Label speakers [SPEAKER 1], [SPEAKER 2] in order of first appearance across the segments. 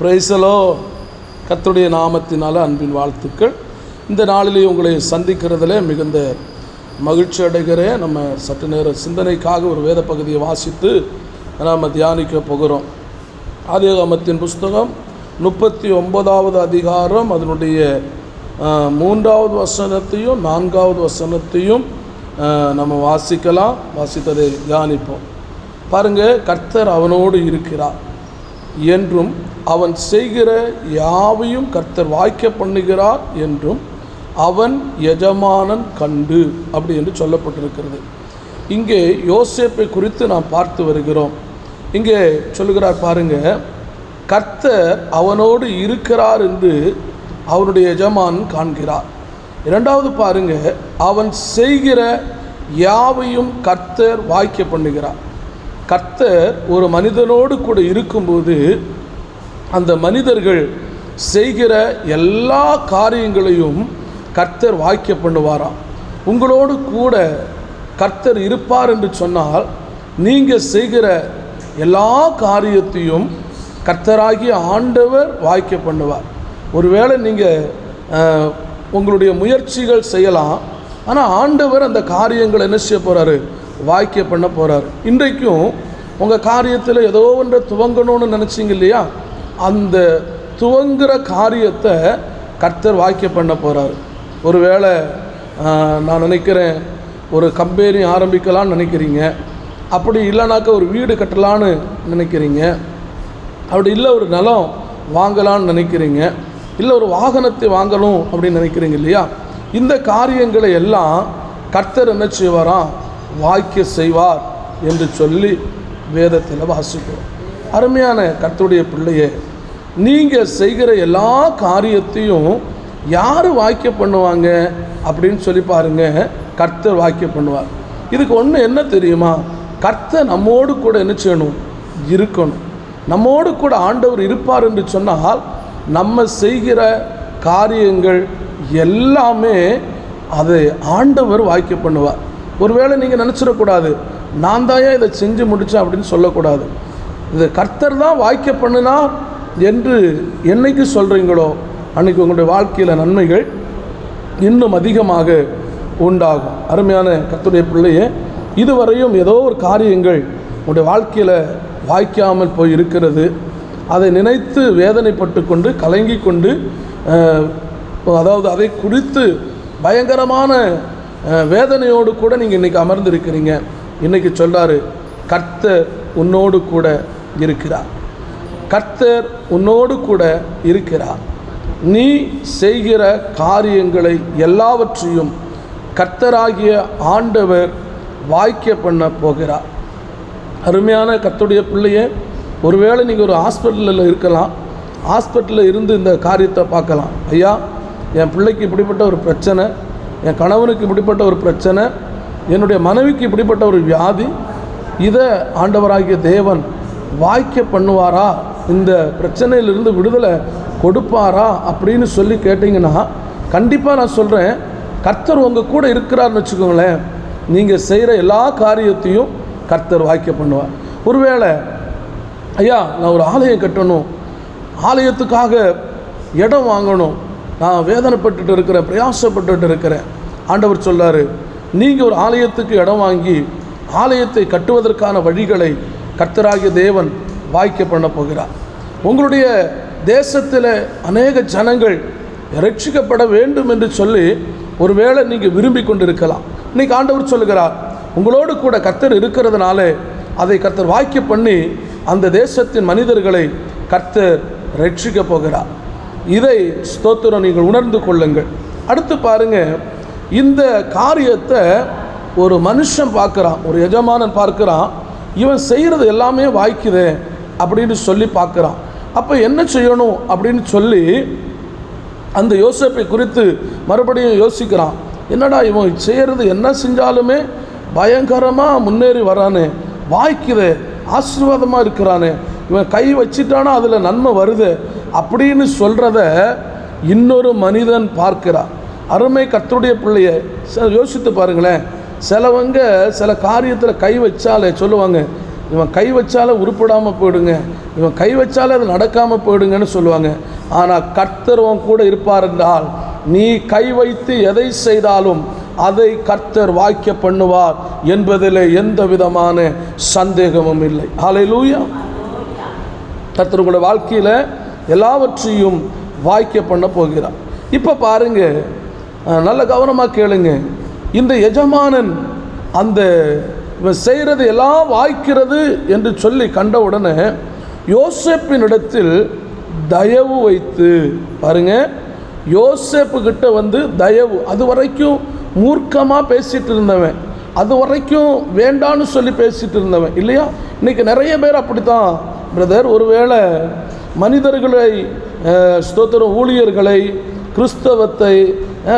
[SPEAKER 1] பிரைசலோ கத்துடைய நாமத்தினால அன்பின் வாழ்த்துக்கள். இந்த நாளிலே உங்களை சந்திக்கிறதுல மிகுந்த மகிழ்ச்சி அடைகிறேன். நம்ம சற்று நேர சிந்தனைக்காக ஒரு வேத பகுதியை வாசித்து நாம் தியானிக்க போகிறோம். ஆதிகாமத்தின் புஸ்தகம் முப்பத்தி ஒன்பதாவது அதிகாரம் அதனுடைய மூன்றாவது வசனத்தையும் நான்காவது வசனத்தையும் நம்ம வாசிக்கலாம். வாசித்ததை தியானிப்போம். பாருங்கள் கர்த்தர் அவனோடு இருக்கிறார். என்றும் அவன் செய்கிற யாவையும் கர்த்தர் வாய்க்க பண்ணுகிறார் என்றும் அவன் எஜமானன் கண்டு அப்படி என்று சொல்லப்பட்டிருக்கிறது. இங்கே யோசேப்பை குறித்து நாம் பார்த்து வருகிறோம். இங்கே சொல்லுகிறார் பாருங்க கர்த்தர் அவனோடு இருக்கிறார் என்று அவனுடைய எஜமானன் காண்கிறார். இரண்டாவது பாருங்க அவன் செய்கிற யாவையும் கர்த்தர் வாய்க்க பண்ணுகிறார். கர்த்தர் ஒரு மனிதனோடு கூட இருக்கும்போது அந்த மனிதர்கள் செய்கிற எல்லா காரியங்களையும் கர்த்தர் வாக்கிய பண்ணுவாராம். உங்களோடு கூட கர்த்தர் இருப்பார் என்று சொன்னால் நீங்கள் செய்கிற எல்லா காரியத்தையும் கர்த்தராகிய ஆண்டவர் வாய்க்க பண்ணுவார். ஒருவேளை நீங்கள் உங்களுடைய முயற்சிகள் செய்யலாம் ஆனால் ஆண்டவர் அந்த காரியங்களை என்ன செய்ய போகிறாரு வாக்கிய பண்ண போகிறார் இன்றைக்கும் உங்கள் காரியத்தில் ஏதோ ஒன்றை துவங்கணும்னு நினச்சிங்க இல்லையா? அந்த துவங்குற காரியத்தை கர்த்தர் வாக்கியம் பண்ண போகிறார் ஒருவேளை நான் நினைக்கிறேன் ஒரு கம்பெனி ஆரம்பிக்கலாம்னு நினைக்கிறீங்க. அப்படி இல்லைனாக்கா ஒரு வீடு கட்டலான்னு நினைக்கிறீங்க. அப்படி இல்லை ஒரு நிலம் வாங்கலான்னு நினைக்கிறீங்க. இல்லை ஒரு வாகனத்தை வாங்கணும் அப்படின்னு நினைக்கிறீங்க இல்லையா? இந்த காரியங்களை எல்லாம் கர்த்தர் என்ன செய்வாராம்? வாய்க்க செய்வார் என்று சொல்லி வேதத்தில் வாசிக்கிறோம். அருமையான கர்த்தருடைய பிள்ளையே நீங்கள் செய்கிற எல்லா காரியத்தையும் யார் வாக்கியம் பண்ணுவாங்க அப்படின்னு சொல்லி பாருங்க கர்த்தர் வாக்கியம் பண்ணுவார். இதுக்கு ஒன்று என்ன தெரியுமா? கர்த்தர் நம்மோடு கூட என்ன செய்யணும்? இருக்கணும். நம்மோடு கூட ஆண்டவர் இருப்பார் என்று சொன்னால் நம்ம செய்கிற காரியங்கள் எல்லாமே அதை ஆண்டவர் வாக்கியம் பண்ணுவார். ஒருவேளை நீங்கள் நினச்சிடக்கூடாது. நான் தாயா இதை செஞ்சு முடித்தேன் அப்படின்னு சொல்லக்கூடாது. இது கர்த்தர் தான் வாய்க்க பண்ணுனா என்று என்னைக்கு சொல்கிறீங்களோ அன்னைக்கு உங்களுடைய வாழ்க்கையில் நன்மைகள் இன்னும் அதிகமாக உண்டாகும். அருமையான கத்துடைய பிள்ளையே இதுவரையும் ஏதோ ஒரு காரியங்கள் உங்களுடைய வாழ்க்கையில் வாய்க்காமல் போய் இருக்கிறது அதை நினைத்து வேதனைப்பட்டு கொண்டு கலங்கி கொண்டு அதாவது அதை குறித்து பயங்கரமான வேதனையோடு கூட நீங்கள் இன்றைக்கி அமர்ந்திருக்கிறீங்க. இன்றைக்கி சொல்கிறாரு கர்த்தர் உன்னோடு கூட இருக்கிறார். கர்த்தர் உன்னோடு கூட இருக்கிறார். நீ செய்கிற காரியங்களை எல்லாவற்றையும் கர்த்தராகிய ஆண்டவர் வாய்க்க பண்ண போகிறார். அருமையான கர்த்துடைய பிள்ளையே ஒருவேளை நீங்கள் ஒரு ஹாஸ்பிட்டலில் இருக்கலாம். ஹாஸ்பிட்டலில் இருந்து இந்த காரியத்தை பார்க்கலாம். ஐயா என் பிள்ளைக்கு இப்படிப்பட்ட ஒரு பிரச்சனை. என் கணவனுக்கு இப்படிப்பட்ட ஒரு பிரச்சனை என்னுடைய மனைவிக்கு இப்படிப்பட்ட ஒரு வியாதி இதை ஆண்டவராகிய தேவன் வாய்க்க பண்ணுவாரா? இந்த பிரச்சனையிலிருந்து விடுதலை கொடுப்பாரா? அப்படின்னு சொல்லி கேட்டிங்கன்னா கண்டிப்பாக நான் சொல்கிறேன் கர்த்தர் உங்கள் கூட இருக்கிறார்னு வச்சுக்கோங்களேன். நீங்கள் செய்கிற எல்லா காரியத்தையும் கர்த்தர் வாய்க்க பண்ணுவார். ஒருவேளை ஐயா நான் ஒரு ஆலயம் கட்டணும். ஆலயத்துக்காக இடம் வாங்கணும். நான் வேதனைப்பட்டுட்டு இருக்கிறேன் பிரயாசப்பட்டுட்டு இருக்கிறேன். ஆண்டவர் சொல்றாரு நீங்கள் ஒரு ஆலயத்துக்கு இடம் வாங்கி ஆலயத்தை கட்டுவதற்கான வழிகளை கர்த்தராகிய தேவன் வாய்க்க பண்ண போகிறார். உங்களுடைய தேசத்தில் அநேக ஜனங்கள் ரட்சிக்கப்பட வேண்டும் என்று சொல்லி ஒருவேளை நீங்கள் விரும்பி கொண்டிருக்கலாம். இன்னைக்கு ஆண்டவர் சொல்லுகிறார் உங்களோடு கூட கர்த்தர் இருக்கிறதுனால அதை கர்த்தர் வாய்க்க பண்ணி அந்த தேசத்தின் மனிதர்களை கர்த்தர் ரட்சிக்க போகிறார். இதை ஸ்தோத்திரம் நீங்கள் உணர்ந்து கொள்ளுங்கள். அடுத்து பாருங்க இந்த காரியத்தை ஒரு மனுஷன் பார்க்குறான் ஒரு எஜமானன் பார்க்குறான் இவன் செய்கிறது எல்லாமே வாய்க்குதே அப்படின்னு சொல்லி பார்க்குறான். அப்போ என்ன செய்யணும் அப்படின்னு சொல்லி அந்த யோசேப்பை குறித்து மறுபடியும் யோசிக்கிறான். என்னடா இவன் செய்கிறது என்ன செஞ்சாலுமே பயங்கரமாக முன்னேறி வரானே வாய்க்குதே ஆசீர்வாதமாக இருக்கிறானே இவன் கை வச்சிட்டானா அதில் நன்மை வருது அப்படின்னு சொல்கிறத இன்னொரு மனிதன் பார்க்கிறான். அருமை கத்தருடைய பிள்ளைய யோசித்து பாருங்களேன். சிலவங்க சில காரியத்தில் கை வச்சாலே சொல்லுவாங்க இவன் கை வச்சால உருப்படாமல் போயிடுங்க இவன் கை வச்சால அது நடக்காமல் போயிடுங்கன்னு சொல்லுவாங்க. ஆனால் கர்த்தர் உன் கூட இருப்பார் என்றால் நீ கை வைத்து எதை செய்தாலும் அதை கர்த்தர் வாய்க்க பண்ணுவார் என்பதில் எந்த விதமான சந்தேகமும் இல்லை. ஆலை லூயா கர்த்தருடைய வாழ்க்கையில் எல்லாவற்றையும் வாய்க்க பண்ண போகிறார். இப்போ பாருங்க நல்ல கவனமாக கேளுங்க. இந்த எஜமானன் அந்த இவன் செய்கிறது எல்லாம் வாய்க்கிறது என்று சொல்லி கண்ட உடனே யோசேப்பினிடத்தில் தயவு வைத்து பாருங்க. யோசேப்பு கிட்ட வந்து தயவு அது வரைக்கும் மூர்க்கமாக பேசிட்டு இருந்தவன் அது வரைக்கும் வேண்டான்னு சொல்லி பேசிட்டு இருந்தவன் இல்லையா? இன்னைக்கு நிறைய பேர் அப்படித்தான் பிரதர் ஒருவேளை மனிதர்களை ஸ்தோத்திரம் ஊழியர்களை கிறிஸ்தவத்தை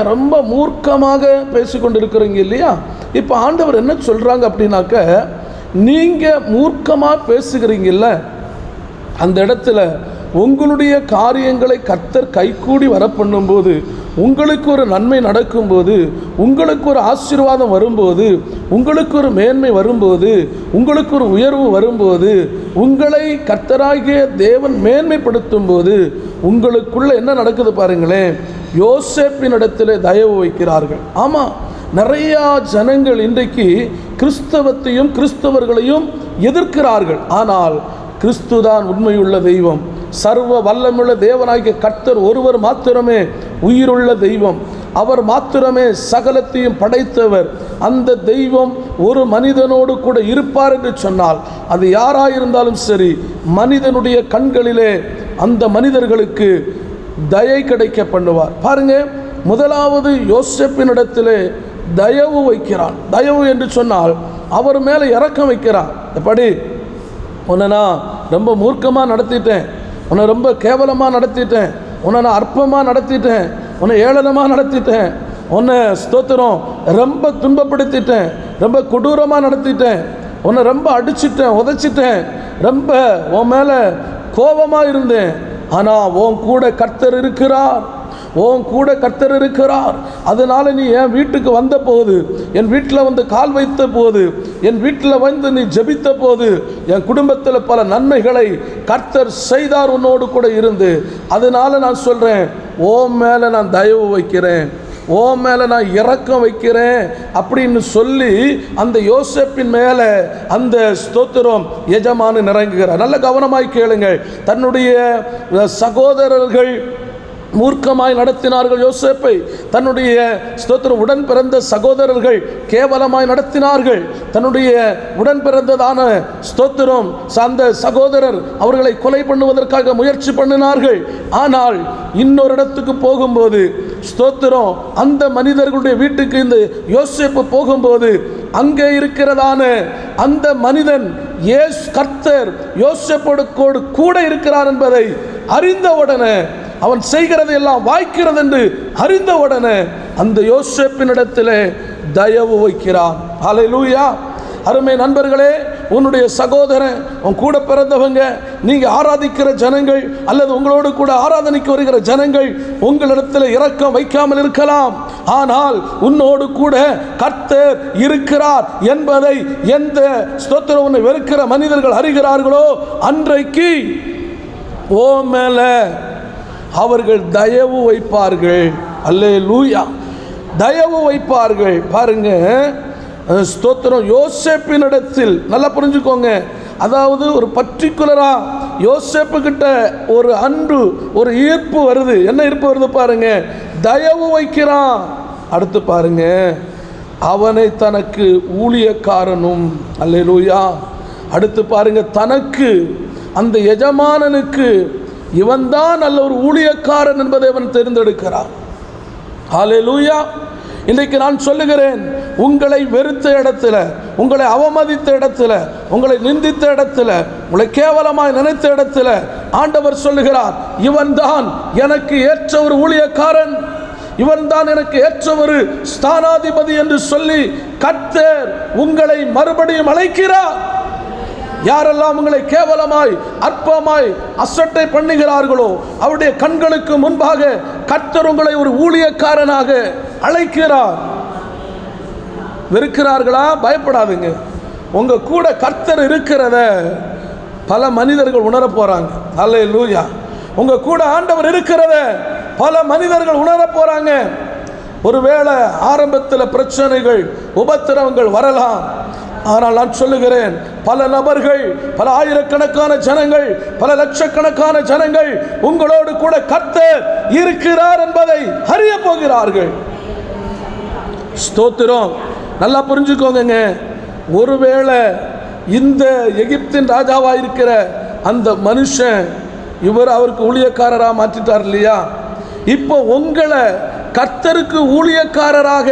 [SPEAKER 1] ரொம்ப மூர்க்கமாக பேசிக்கொண்டு இருக்கிறீங்க இல்லையா? இப்போ ஆண்டவர் என்ன சொல்கிறாங்க அப்படின்னாக்க நீங்கள் மூர்க்கமாக பேசுகிறீங்கல்ல அந்த இடத்துல உங்களுடைய காரியங்களை கத்தர் கைகூடி வர பண்ணும்போது உங்களுக்கு ஒரு நன்மை நடக்கும்போது உங்களுக்கு ஒரு ஆசீர்வாதம் வரும்போது உங்களுக்கு ஒரு மேன்மை வரும்போது உங்களுக்கு ஒரு உயர்வு வரும்போது உங்களை கர்த்தராகிய தேவன் மேன்மைப்படுத்தும் போது உங்களுக்குள்ளே என்ன நடக்குது பாருங்களேன்? யோசேப்பின் இடத்துல தயவு வைக்கிறார்கள். ஆமாம் நிறையா ஜனங்கள் இன்றைக்கு கிறிஸ்தவத்தையும் கிறிஸ்தவர்களையும் எதிர்க்கிறார்கள். ஆனால் கிறிஸ்துதான் உண்மையுள்ள தெய்வம். சர்வ வல்லமுள்ள தேவனாகிய கர்த்தர் ஒருவர் மாத்திரமே உயிருள்ள தெய்வம். அவர் மாத்திரமே சகலத்தையும் படைத்தவர். அந்த தெய்வம் ஒரு மனிதனோடு கூட இருப்பார் என்று சொன்னால் அது யாராயிருந்தாலும் சரி மனிதனுடைய கண்களிலே அந்த மனிதர்களுக்கு தயை கிடைக்க பண்ணுவார். பாருங்க முதலாவது யோசேப்பினிடத்திலே தயவு வைக்கிறான். தயவு என்று சொன்னால் அவர் மேலே இறக்கம் வைக்கிறான் எப்படி? உன்னை நான் ரொம்ப மூர்க்கமாக நடத்திட்டேன். உன்னை ரொம்ப கேவலமாக நடத்திட்டேன். உன்னை நான் அற்பமாக நடத்திட்டேன். உன்னை ஏளனமாக நடத்திட்டேன். உன்னை ஸ்தோத்திரம் ரொம்ப துன்பப்படுத்திட்டேன். ரொம்ப கொடூரமாக நடத்திட்டேன். உன்னை ரொம்ப அடிச்சிட்டேன் உதைச்சிட்டேன். ரொம்ப உன் மேலே கோபமாக இருந்தேன். ஆனால் உன் கூட கர்த்தர் இருக்கிறார். உன் கூட கர்த்தர் இருக்கிறார். அதனால நீ என் வீட்டுக்கு வந்த போது என் வீட்டில் வந்து கால் வைத்த போது என் வீட்டில் வந்து நீ ஜெபித்த போது என் குடும்பத்தில் பல நன்மைகளை கர்த்தர் செய்தார் உன்னோடு கூட இருந்து. அதனால நான் சொல்கிறேன் ஓம் மேலே நான் தயவு வைக்கிறேன். ஓ மேலே நான் இறக்கம் வைக்கிறேன். அப்படின்னு சொல்லி அந்த யோசப்பின் மேலே அந்த ஸ்தோத்திரம் எஜமானு நிறங்குகிறார் நல்ல கவனமாய் கேளுங்கள். தன்னுடைய சகோதரர்கள் மூர்க்கமாய் நடத்தினார்கள் யோசேப்பை. தன்னுடைய ஸ்தோத்திரம் உடன் பிறந்த சகோதரர்கள் கேவலமாய் நடத்தினார்கள். தன்னுடைய உடன் பிறந்ததான ஸ்தோத்திரம் அந்த சகோதரர் அவர்களை கொலை பண்ணுவதற்காக முயற்சி பண்ணினார்கள். ஆனால் இன்னொரு இடத்துக்கு போகும்போது ஸ்தோத்திரம் அந்த மனிதர்களுடைய வீட்டுக்கு இந்த யோசிப்பு போகும்போது அங்கே இருக்கிறதான அந்த மனிதன் ஏஸ் கர்த்தர் யோசிப்போடு கோடு கூட இருக்கிறார் என்பதை அறிந்த உடனே அவன் செய்கிறது எல்லாம் வாய்க்கிறது என்று அறிந்த உடனே அந்த யோசேப்பினிடத்திலே தயவு வைக்கிறான். லூயா அருமை நண்பர்களே உன்னுடைய சகோதரன் உன் கூட பிறந்தவங்க நீங்கள் ஆராதிக்கிற ஜனங்கள் அல்லது உங்களோடு கூட ஆராதனைக்கு வருகிற ஜனங்கள் உங்களிடத்தில் இரக்கம் வைக்காமல் இருக்கலாம். ஆனால் உன்னோடு கூட கர்த்தர் இருக்கிறார் என்பதை எந்த ஸ்தோத்திரம் உன்னை வெறுக்கிற மனிதர்கள் அறிகிறார்களோ அன்றைக்கு ஓ மேலே அவர்கள் தயவு வைப்பார்கள். அல்லே லூயா தயவு வைப்பார்கள். பாருங்க ஸ்தோத்திரம். யோசேப்பினிடத்தில் நல்லா புரிஞ்சுக்கோங்க. அதாவது ஒரு பர்டிகுலராக யோசேப்பு கிட்ட ஒரு அன்பு ஒரு ஈர்ப்பு வருது. என்ன ஈர்ப்பு வருது பாருங்க? தயவு வைக்கிறான். அடுத்து பாருங்க அவனை தனக்கு ஊழியக்காரனும் அல்லேலூயா. அடுத்து பாருங்க தனக்கு அந்த எஜமானனுக்கு இவன்தான் நல்ல ஒரு ஊழியக்காரன் என்பதை அவன் தேர்ந்தெடுக்கிறான். லூயா இன்றைக்கு நான் சொல்லுகிறேன் உங்களை வெறுத்த இடத்துல உங்களை அவமதித்த இடத்துல உங்களை நிந்தித்த இடத்துல உங்களை கேவலமாய் நினைத்த இடத்துல ஆண்டவர் சொல்லுகிறார் இவன்தான் எனக்கு ஏற்ற ஒரு ஊழியக்காரன். இவன்தான் எனக்கு ஏற்ற ஒரு ஸ்தானாதிபதி என்று சொல்லி கத்தர் உங்களை மறுபடியும் அழைக்கிறார். யாரெல்லாம் உங்களை கேவலமாய் அற்பமாய் அசட்டை பண்ணுகிறார்களோ அவருடைய கண்களுக்கு முன்பாக கர்த்தர் உங்களை ஒரு ஊழியக்காரனாக அழைக்கிறார். வெறுக்கிறார்களா? பயப்படாதுங்க. உங்கள் கூட கர்த்தர் இருக்கிறத பல மனிதர்கள் உணர போகிறாங்க அல்ல லூயா உங்கள் கூட ஆண்டவர் இருக்கிறத பல மனிதர்கள் உணர போகிறாங்க ஒருவேளை ஆரம்பத்தில் பிரச்சனைகள் உபத்திரவங்கள் வரலாம். ஆனால் நான் சொல்லுகிறேன் பல நபர்கள் பல ஆயிரக்கணக்கான ஜனங்கள் பல லட்சக்கணக்கான ஜனங்கள் உங்களோடு கூட கர்த்தர் இருக்கிறார் என்பதை அறிய போகிறார்கள். ஸ்தோத்திரம். நல்லா புரிஞ்சுக்கோங்க ஒருவேளை இந்த எகிப்தின் ராஜாவாக இருக்கிற அந்த மனுஷன் இவர் அவருக்கு ஊழியக்காரராக மாற்றிட்டார் இல்லையா? இப்போ உங்களை கர்த்தருக்கு ஊழியக்காரராக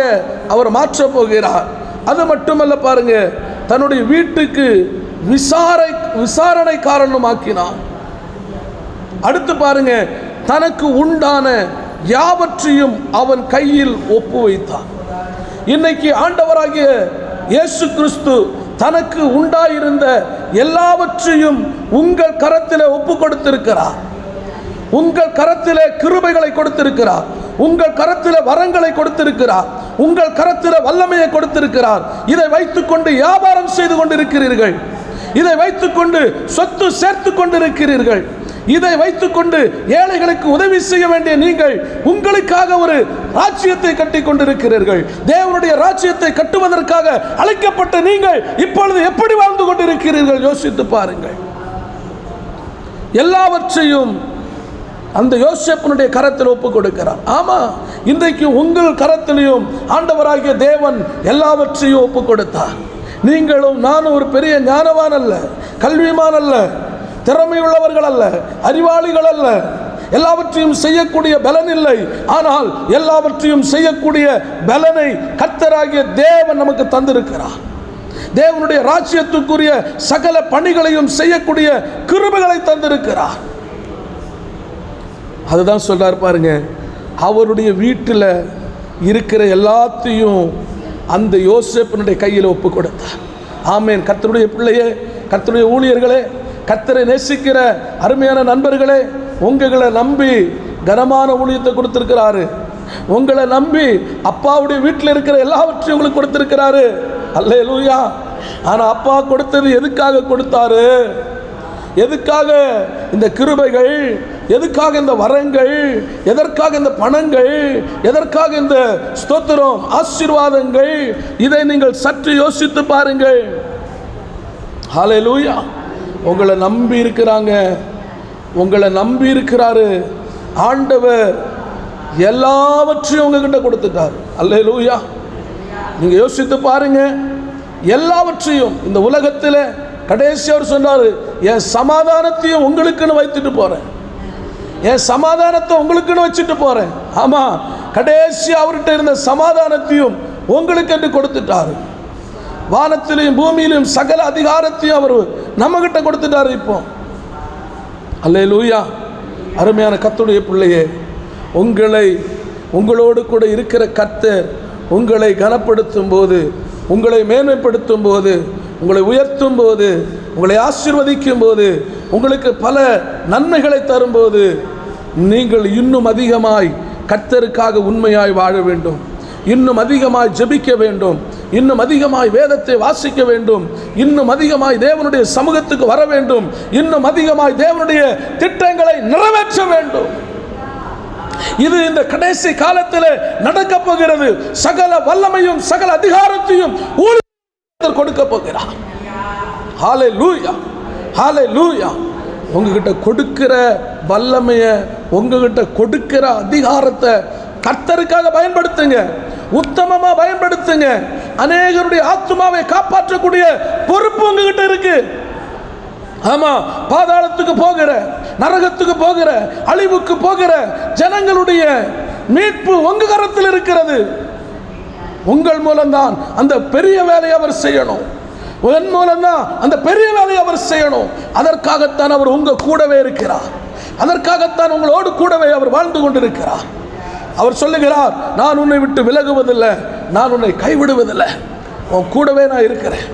[SPEAKER 1] அவர் மாற்றப் போகிறார். அது மட்டுமல்ல பாருங்க தன்னுடைய வீட்டுக்கு விசாரை விசாரணை காரணமாக்கினான். அடுத்து பாருங்க தனக்கு உண்டான யாவற்றையும் அவன் கையில் ஒப்பு வைத்தான். இன்னைக்கு ஆண்டவராகிய இயேசு கிறிஸ்து தனக்கு உண்டாயிருந்த எல்லாவற்றையும் உங்கள் கரத்தில் ஒப்பு கொடுத்திருக்கிறார். உங்கள் கரத்தில் கிருபைகளை கொடுத்திருக்கிறார். உங்கள் கரத்தில் வரங்களை கொடுத்திருக்கிறார். உங்கள் கரத்திலே வல்லமையை கொடுத்திருக்கிறார். இதை வைத்துக்கொண்டு வியாபாரம் செய்து கொண்டிருக்கிறீர்கள். இதை வைத்துக்கொண்டு சொத்து சேர்த்து கொண்டிருக்கிறீர்கள். இதை வைத்துக்கொண்டு ஏழைகளுக்கு உதவி செய்ய வேண்டிய நீங்கள் உங்களுக்காக ஒரு ராஜ்யத்தை கட்டி கொண்டிருக்கிறீர்கள். தேவனுடைய ராஜ்யத்தை கட்டுவதற்காக அழைக்கப்பட்ட நீங்கள் இப்பொழுது எப்படி வாழ்ந்து கொண்டிருக்கிறீர்கள்? யோசித்து பாருங்கள். எல்லாவற்றையும் அந்த யோசேப்பனுடைய கரத்தில் ஒப்பு கொடுக்கிறார். ஆமா இன்றைக்கு உங்கள் கரத்திலையும் ஆண்டவராகிய தேவன் எல்லாவற்றையும் ஒப்பு கொடுத்தார். நீங்களும் நானும் ஒரு பெரிய ஞானவான் அல்ல கல்விமான் அல்ல திறமையுள்ளவர்கள் அல்ல அறிவாளிகள் அல்ல. எல்லாவற்றையும் செய்யக்கூடிய பலன் இல்லை. ஆனால் எல்லாவற்றையும் செய்யக்கூடிய பலனை கத்தராகிய தேவன் நமக்கு தந்திருக்கிறார். தேவனுடைய ராஜ்யத்துக்குரிய சகல பணிகளையும் செய்யக்கூடிய கிருபைகளை தந்திருக்கிறார். அதுதான் சொல்கிறார் பாருங்க. அவருடைய வீட்டில் இருக்கிற எல்லாத்தையும் அந்த யோசேப்பினுடைய கையில் ஒப்பு கொடுத்தார். ஆமேன். கத்தருடைய பிள்ளையே கத்தருடைய ஊழியர்களே கத்தரை நேசிக்கிற அருமையான நண்பர்களே உங்களை நம்பி கனமான ஊழியத்தை கொடுத்துருக்கிறாரு. உங்களை நம்பி அப்பாவுடைய வீட்டில் இருக்கிற எல்லாவற்றையும் உங்களுக்கு கொடுத்துருக்கிறாரு. அல்ல லூயா ஆனால் அப்பா கொடுத்தது எதுக்காக கொடுத்தாரு? எதுக்காக இந்த கிருபைகள் எதுக்காக இந்த வரங்கள் எதற்காக இந்த பணங்கள் எதற்காக இந்த ஸ்தோத்திரம் ஆசீர்வாதங்கள் இதை நீங்கள் சற்று யோசித்து பாருங்கள். ஹாலே லூயா உங்களை நம்பி இருக்கிறாங்க. உங்களை நம்பி இருக்கிறாரு. ஆண்டவர் எல்லாவற்றையும் உங்ககிட்ட கொடுத்துட்டார். அல்லே லூயா நீங்கள் யோசித்து பாருங்க. எல்லாவற்றையும் இந்த உலகத்தில் கடைசி அவர் சொன்னார் என் சமாதானத்தையும் உங்களுக்குன்னு வைத்துட்டு போகிறேன் என் சமாதானத்தை உங்களுக்குன்னு வச்சுட்டு போகிறேன் ஆமாம் கடைசி அவர்கிட்ட இருந்த சமாதானத்தையும் உங்களுக்கு என்று கொடுத்துட்டாரு. வானத்திலையும் பூமியிலும் சகல அதிகாரத்தையும் அவர் நம்மகிட்ட கொடுத்துட்டாரு இப்போ. அல்லே லூயா அருமையான கத்துடைய பிள்ளையே உங்களை உங்களோடு கூட இருக்கிற கத்தர் உங்களை கனப்படுத்தும் போது உங்களை மேன்மைப்படுத்தும் போது உங்களை உயர்த்தும் போது உங்களை ஆசிர்வதிக்கும் போது உங்களுக்கு பல நன்மைகளை தரும்போது நீங்கள் இன்னும் அதிகமாய் கர்த்தருக்காக உண்மையாய் வாழ வேண்டும். இன்னும் அதிகமாய் ஜெபிக்க வேண்டும். இன்னும் அதிகமாய் வேதத்தை வாசிக்க வேண்டும். இன்னும் அதிகமாய் தேவனுடைய சமூகத்துக்கு வர வேண்டும். இன்னும் அதிகமாய் தேவனுடைய திட்டங்களை நிறைவேற்ற வேண்டும். இது இந்த கடைசி காலத்தில் நடக்க போகிறது. சகல வல்லமையும் சகல அதிகாரத்தையும் கொடுக்க போகிறார். ஹாலே லூயா ஹாலே லூயா உங்ககிட்ட கொடுக்கிற வல்லமையை உங்ககிட்ட கொடுக்கிற அதிகாரத்தை கர்த்தருக்காக பயன்படுத்துங்க. உத்தமமா பயன்படுத்துங்க. அநேகருடைய ஆத்மாவை காப்பாற்றக்கூடிய பொறுப்பு உங்ககிட்ட இருக்கு. ஆமா பாதாளத்துக்கு போகிற நரகத்துக்கு போகிற அழிவுக்கு போகிற ஜனங்களுடைய மீட்பு உங்க கரத்தில் இருக்கிறது. உங்கள் மூலம்தான் அந்த பெரிய வேலையை அவர் செய்யணும். உன் மூலம்தான் அந்த பெரிய வேலையை அவர் செய்யணும். அதற்காகத்தான் அவர் உங்கள் கூடவே இருக்கிறார். அதற்காகத்தான் உங்களோடு கூடவே அவர் வாழ்ந்து கொண்டிருக்கிறார். அவர் சொல்லுகிறார் நான் உன்னை விட்டு விலகுவதில்லை. நான் உன்னை கைவிடுவதில்லை. உன் கூடவே நான் இருக்கிறேன்.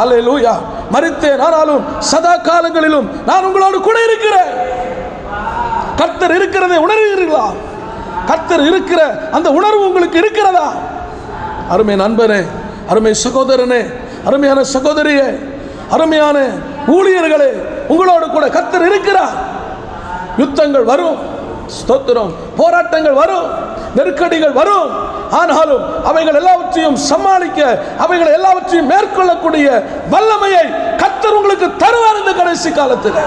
[SPEAKER 1] ஆலே லூயா மறித்தேன். ஆனாலும் சதா காலங்களிலும் நான் உங்களோடு கூட இருக்கிறேன். கர்த்தர் இருக்கிறதை உணர்கிறீர்களா கர்த்தர் இருக்கிற அந்த உணர்வு உங்களுக்கு இருக்கிறதா? அருமை நண்பனே அருமை சகோதரனே அருமையான சகோதரியே அருமையான ஊழியர்களே உங்களோடு கூட கத்தர் இருக்கிறார். யுத்தங்கள் வரும் ஸ்தோத்திரம் போராட்டங்கள் வரும் நெருக்கடிகள் வரும். ஆனாலும் அவைகள் எல்லாவற்றையும் சமாளிக்க அவைகள் எல்லாவற்றையும் மேற்கொள்ளக்கூடிய வல்லமையை கத்தர் உங்களுக்கு தருவார் இந்த கடைசி காலத்தில்.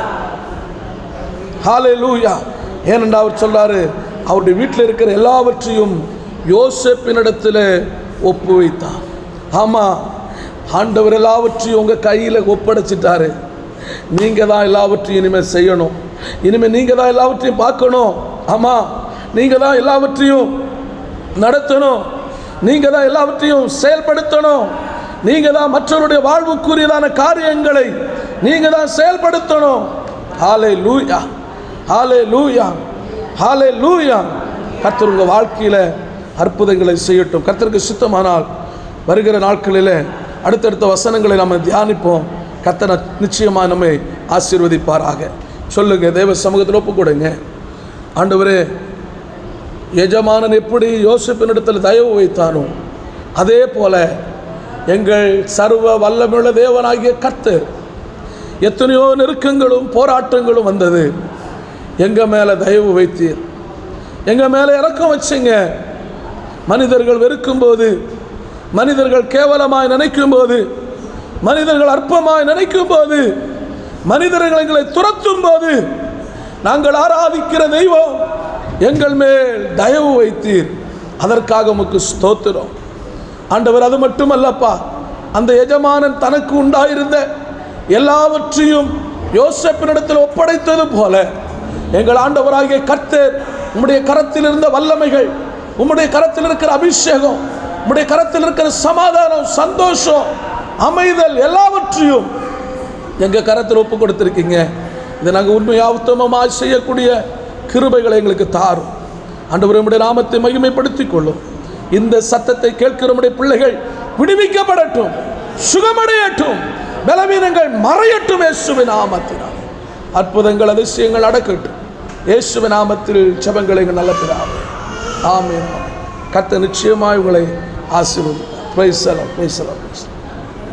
[SPEAKER 1] ஹாலே லூயா ஏனென்றா அவர் சொல்றாரு அவருடைய வீட்டில் இருக்கிற எல்லாவற்றையும் யோசேப்பினிடத்தில் ஒப்பு வைத்தார் ஆமாம் ஆண்டவர் எல்லாவற்றையும் உங்கள் கையில் ஒப்படைச்சிட்டாரு. நீங்கள் தான் எல்லாவற்றையும் இனிமேல் செய்யணும். இனிமேல் நீங்கள் தான் எல்லாவற்றையும் பார்க்கணும். ஆமாம் நீங்கள் தான் எல்லாவற்றையும் நடத்தணும். நீங்கள் தான் எல்லாவற்றையும் செயல்படுத்தணும். நீங்கள் தான் மற்றவருடைய வாழ்வுக்குரியதான காரியங்களை நீங்கள் தான் செயல்படுத்தணும். ஹாலே லூயா ஹாலே லூயா ஹாலே லூயா கத்தர் உங்கள் வாழ்க்கையில் அற்புதங்களை செய்யட்டும். கத்தருக்கு சுத்தமானால் வருகிற நாட்களில் அடுத்தடுத்த வசனங்களை நம்ம தியானிப்போம். கத்தனை நிச்சயமாக நம்மை ஆசீர்வதிப்பாராக. சொல்லுங்கள் தேவ சமூகத்தில் ஒப்பு கொடுங்க ஆண்டவரே எஜமானன் எப்படி யோசிப்பினிடத்தில் தயவு வைத்தானோ அதே போல எங்கள் சர்வ வல்லமுள்ள தேவனாகிய கத்து எத்தனையோ நெருக்கங்களும் போராட்டங்களும் வந்தது. எங்கள் மேலே தயவு வைத்தீர். எங்கள் மேலே இறக்கம் வச்சிங்க. மனிதர்கள் வெறுக்கும் போது மனிதர்கள் கேவலமாய் நினைக்கும்போது மனிதர்கள் அற்பமாய் நினைக்கும் போது மனிதர்கள் எங்களை துரத்தும் போது நாங்கள் ஆராதிக்கிற தெய்வம் எங்கள் மேல் தயவு வைத்தீர். அதற்காக உமக்கு ஸ்தோத்திரம். ஆண்டவர் அது மட்டுமல்லப்பா அந்த எஜமானன் தனக்கு உண்டாயிருந்த எல்லாவற்றையும் யோசப்பினிடத்தில் ஒப்படைத்தது போல எங்கள் ஆண்டவராகிய கர்த்தர் உம்முடைய கரத்தில் இருந்த வல்லமைகள் உம்முடைய கரத்தில் இருக்கிற அபிஷேகம் உம்முடைய கரத்தில் இருக்கிற சமாதானம் சந்தோஷம் அமைதல் எல்லாவற்றையும் எங்கள் கரத்தில் ஒப்பு கொடுத்துருக்கீங்க. இதை நாங்கள் உண்மையாக உத்தமமாக செய்யக்கூடிய கிருபைகளை எங்களுக்கு தாரும். ஆண்டவர் உம்முடைய நாமத்தை மகிமைப்படுத்திக் கொள்ளும். இந்த சத்தத்தை கேட்கிற நம்முடைய பிள்ளைகள் விடுவிக்கப்படட்டும் சுகமடையட்டும் பலவீனங்கள் மறையட்டும் இயேசுவின் நாமத்தினால். அற்புதங்கள் அதிசயங்கள் அடக்கட்டும் இயேசுவின் நாமத்தில் ஜெபங்களை எங்கள் நல்ல பிதாவே. ஆமே கத்த நிச்சயமாய் உங்களை ஆசீர்வதிப்பார். பிரைஸ் எல்லாம் பிரைஸ் எல்லாம்